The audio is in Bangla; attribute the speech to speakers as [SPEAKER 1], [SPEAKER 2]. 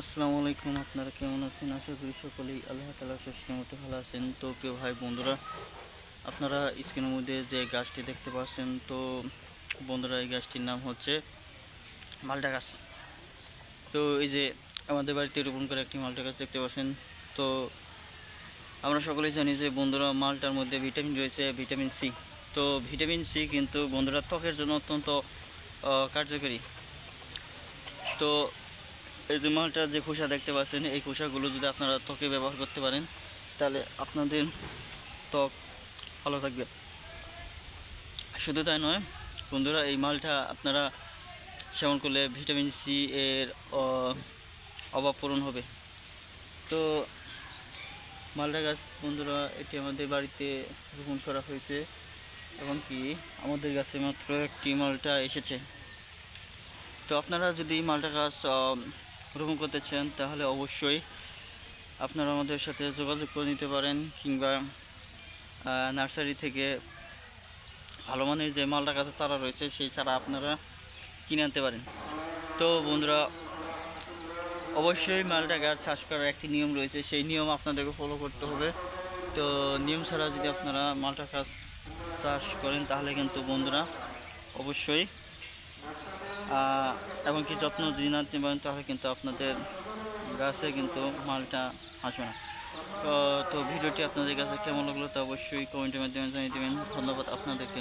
[SPEAKER 1] আসসালামু আলাইকুম, আপনারা কেমন আছেন? আশা করি সকলেই আল্লাহ তালা শেষের মতো ভালো আছেন। তো প্রিয় ভাই বন্ধুরা, আপনারা স্ক্রিনের মধ্যে যে গাছটি দেখতে পাচ্ছেন, তো বন্ধুরা, এই গাছটির নাম হচ্ছে মালটা গাছ। তো এই যে আমাদের বাড়িতে রোপণ করে একটি মালটা গাছ দেখতে পাচ্ছেন, তো আমরা সকলেই জানি যে বন্ধুরা, মালটার মধ্যে ভিটামিন রয়েছে, ভিটামিন সি। তো ভিটামিন সি কিন্তু বন্ধুরা ত্বকের জন্য অত্যন্ত কার্যকরী। তো এই যে মালটার যে খোসা দেখতে পাচ্ছেন, এই খোসাগুলো যদি আপনারা ত্বকে ব্যবহার করতে পারেন, তাহলে আপনাদের ত্বক ভালো থাকবে। শুধু তাই নয়, বন্ধুরা, এই মালটা আপনারা সেবন করলে ভিটামিন সি এর অভাব পূরণ হবে। তো মালটা গাছ, বন্ধুরা, এটি আমাদের বাড়িতে রোপণ করা হয়েছে এমনকি আমাদের গাছে মাত্র একটি মালটা এসেছে। তো আপনারা যদি মালটা গাছ রোপণ করতে চান, তাহলে অবশ্যই আপনারা আমাদের সাথে যোগাযোগ করে নিতে পারেন কিংবা নার্সারি থেকে ভালো মানের যে মালটা গাছের চারা রয়েছে, সেই চারা আপনারা কিনে আনতে পারেন। তো বন্ধুরা, অবশ্যই মালটা গাছ চাষ করার একটি নিয়ম রয়েছে, সেই নিয়ম আপনাদেরকে ফলো করতে হবে। তো নিয়ম ছাড়া যদি আপনারা মালটা গাছ চাষ করেন, তাহলে কিন্তু বন্ধুরা অবশ্যই আহ, কি যত্ন যদি না পারেন তাহলে কিন্তু আপনাদের গাছে কিন্তু মালটা আসবে না। তো তো ভিডিওটি আপনাদের কাছে কেমন লাগল তা অবশ্যই কমেন্টের মাধ্যমে জানিয়ে দেবেন। ধন্যবাদ আপনাদেরকে।